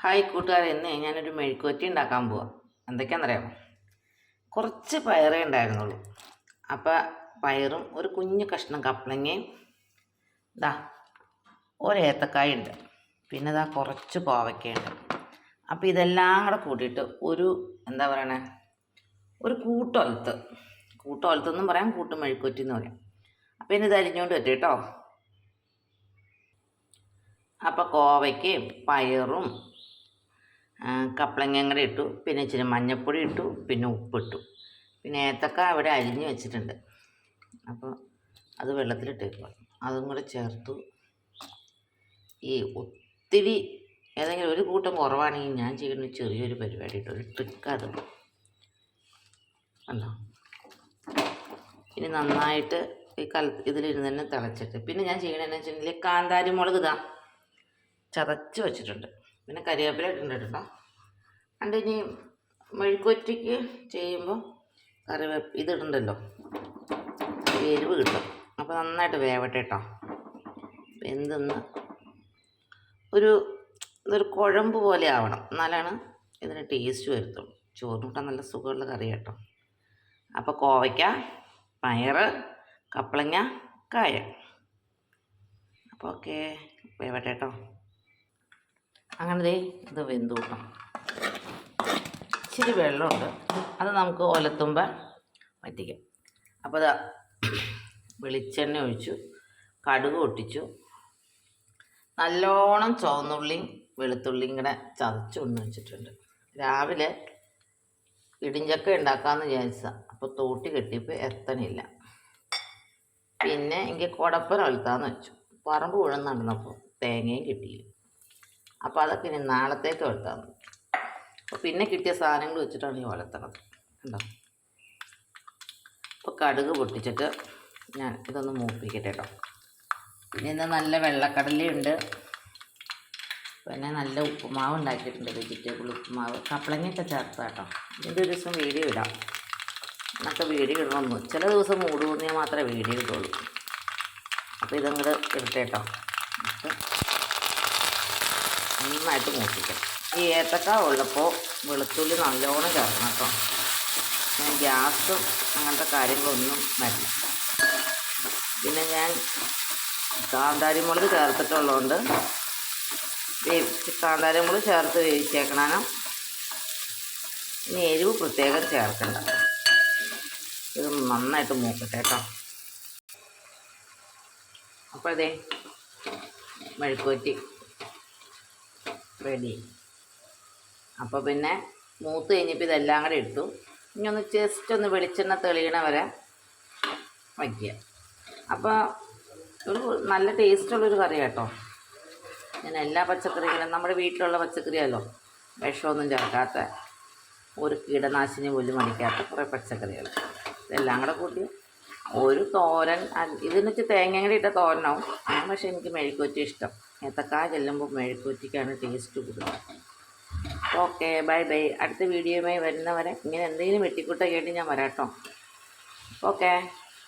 Hi കൂട്ടുകാരെ ഇന്ന് ഞാനൊരു മെഴുക്കുവറ്റി ഉണ്ടാക്കാൻ പോവാം. എന്തൊക്കെയാണെന്നറിയാമോ? കുറച്ച് പയറേ ഉണ്ടായിരുന്നുള്ളൂ. അപ്പോൾ പയറും ഒരു കുഞ്ഞു കഷ്ണം കപ്ലങ്ങയും ഇതാ ഒരേത്തക്കായ ഉണ്ട്. പിന്നെ ഇതാ കുറച്ച് കോവയ്ക്കയുണ്ട് അപ്പോൾ ഇതെല്ലാം കൂടെ കൂട്ടിയിട്ട് ഒരു എന്താ പറയണേ ഒരു കൂട്ടൊലത്ത് കൂട്ടൊലത്തെന്നും പറയാം കൂട്ടും മെഴുക്കുവറ്റി എന്ന് പറയാം. അപ്പോൾ ഇനി ഇത് അരിഞ്ഞുകൊണ്ട് പറ്റും കേട്ടോ. അപ്പോൾ കോവയ്ക്കയും പയറും കപ്പളങ്ങയും കൂടെ ഇട്ടു പിന്നെ ഇച്ചിരി മഞ്ഞൾപ്പൊടി ഇട്ടു പിന്നെ ഉപ്പിട്ടു. പിന്നെ ഏത്തക്ക അവിടെ അരിഞ്ഞ് വെച്ചിട്ടുണ്ട്. അപ്പോൾ അത് വെള്ളത്തിലിട്ടേക്കുക അതും കൂടെ ചേർത്തു. ഈ ഒത്തിരി ഏതെങ്കിലും ഒരു കൂട്ടം കുറവാണെങ്കിൽ ഞാൻ ചെയ്യുന്ന ചെറിയൊരു പരിപാടി ഇട്ട് ഒരു ട്രിക്ക് അത്. കണ്ടോ? ഇനി നന്നായിട്ട് ഈ കൽ ഇതിലിരുന്ന് തന്നെ തിളച്ചിട്ട്. പിന്നെ ഞാൻ ചെയ്യണതെന്ന് വെച്ചിട്ടുണ്ടെങ്കിൽ കാന്താരി മുളക് ഇതാ ചതച്ച് വെച്ചിട്ടുണ്ട്. പിന്നെ കരിവേപ്പില ഇട്ടിട്ടുണ്ട് കേട്ടോ. അണ്ട് ഇനി മെഴുക്കുവറ്റിക്ക് ചെയ്യുമ്പോൾ കറിവേപ്പ് ഇതിടണ്ടല്ലോ എരിവ് കിട്ടും. അപ്പോൾ നന്നായിട്ട് വേവട്ടെ കേട്ടോ. എന്തെന്ന്? ഒരു ഇതൊരു കുഴമ്പ് പോലെ ആവണം. എന്നാലാണ് ഇതിന് ടേസ്റ്റ് വരുത്തുള്ളൂ. ചോറിന് കൂട്ടാൻ നല്ല സുഖമുള്ള കറി കേട്ടോ. അപ്പോൾ കോവയ്ക്ക പയർ കപ്പളങ്ങ കായ. അപ്പോൾ ഓക്കെ വേവട്ടെ കേട്ടോ. അങ്ങനെ ഇത് വെന്തു കൂട്ടണം ഇച്ചിരി വെള്ളമുണ്ട്. അത് നമുക്ക് ഒലത്തുമ്പോൾ വറ്റിക്കാം. അപ്പോൾ ഇതാ വെളിച്ചെണ്ണ ഒഴിച്ചു കടുക് പൊട്ടിച്ചു. നല്ലോണം ചുവന്നുള്ളിയും വെളുത്തുള്ളിയും കൂടെ ചതച്ചൊന്ന് വെച്ചിട്ടുണ്ട്. രാവിലെ ഇടിഞ്ചക്ക ഉണ്ടാക്കാമെന്ന് വിചാരിച്ചതാണ് അപ്പോൾ തോട്ടി കെട്ടിയപ്പോൾ എത്തണില്ല. പിന്നെ എനിക്ക് കുടപ്പന ഒലത്താന്ന് വെച്ചു. പറമ്പ് ഉഴന്ന് നടന്നപ്പോൾ തേങ്ങയും കിട്ടിയില്ല. അപ്പോൾ അതൊക്കെ ഇനി നാളത്തേക്ക് വെട്ടാന്ന് അപ്പോൾ പിന്നെ കിട്ടിയ സാധനങ്ങൾ വെച്ചിട്ടാണ് ഈ വളർത്തണത്. കണ്ടോ? അപ്പോൾ കടുക് പൊട്ടിച്ചിട്ട് ഞാൻ ഇതൊന്ന് മൂപ്പിക്കട്ടെ കേട്ടോ പിന്നെ ഇന്ന് നല്ല വെള്ളക്കടലയുണ്ട്. പിന്നെ നല്ല ഉപ്പുമാവ് ഉണ്ടാക്കിയിട്ടുണ്ട് വെജിറ്റബിൾ ഉപ്പുമാവ്. കപ്പളങ്ങയൊക്കെ ചേർത്ത കേട്ടോ ഇതിന്റെ ഒരു ദിവസം വീഡിയോ ഇടാം. എന്നൊക്കെ വീഡിയോ ഇടണമെന്ന് ചില ദിവസം മൂട് മാത്രമേ വീഡിയോ ഇടുള്ളൂ. അപ്പോൾ ഇതങ്ങോട്ട് ഇടട്ടെ നന്നായിട്ട് മൂപ്പിക്കാം. ഈ ഏത്തക്ക ഉള്ളപ്പോൾ വെളുത്തുള്ളി നല്ലോണം ചേർക്കണം കേട്ടോ. ഞാൻ ഗ്യാസും അങ്ങനത്തെ കാര്യങ്ങളൊന്നും വരില്ല. പിന്നെ ഞാൻ കാന്താരി മുളക് ചേർത്തിട്ടുള്ളതുകൊണ്ട് വേവിച്ച് കാന്താരി മുളക് ചേർത്ത് വേവിച്ചേക്കണം ഇനി എരിവ് പ്രത്യേകം ചേർക്കണ്ട. ഇത് നന്നായിട്ട് മൂക്കട്ടെ കേട്ടോ അപ്പോൾ അതെ മെഴുക്കുവറ്റി റെഡി അപ്പോൾ പിന്നെ മൂത്ത് കഴിഞ്ഞപ്പോൾ ഇതെല്ലാം കൂടെ ഇട്ടു. ഇനി ഒന്ന് ജസ്റ്റ് ഒന്ന് വെളിച്ചെണ്ണ തെളിയണ വരെ വയ്ക്കുക. അപ്പോൾ ഒരു നല്ല ടേസ്റ്റുള്ളൊരു കറി കേട്ടോ. ഞാൻ എല്ലാ പച്ചക്കറികളും നമ്മുടെ വീട്ടിലുള്ള പച്ചക്കറിയല്ലോ വിഷമൊന്നും ചേർക്കാത്ത ഒരു കീടനാശിനി പോലും അടിക്കാത്ത കുറേ പച്ചക്കറികൾ. ഇതെല്ലാം കൂടെ കൂട്ടി ഒരു തോരൻ ഇതെന്ന് വെച്ചാൽ വെച്ച് തേങ്ങ കൂടി ഇട്ട തോരനാവും. പക്ഷേ എനിക്ക് മെഴുക്കുവറ്റി ഇഷ്ടം. ഏത്തക്കാ ചെല്ലുമ്പോൾ മെഴുക്കുവറ്റിക്കാണ് ടേസ്റ്റ് കൂടുതൽ. ഓക്കെ ബൈ ബൈ അടുത്ത വീഡിയോയുമായി വരുന്നവരെ ഇങ്ങനെ എന്തെങ്കിലും വെട്ടിക്കൂട്ടൊക്കെ ആയിട്ട് ഞാൻ വരാം കേട്ടോ ഓക്കെ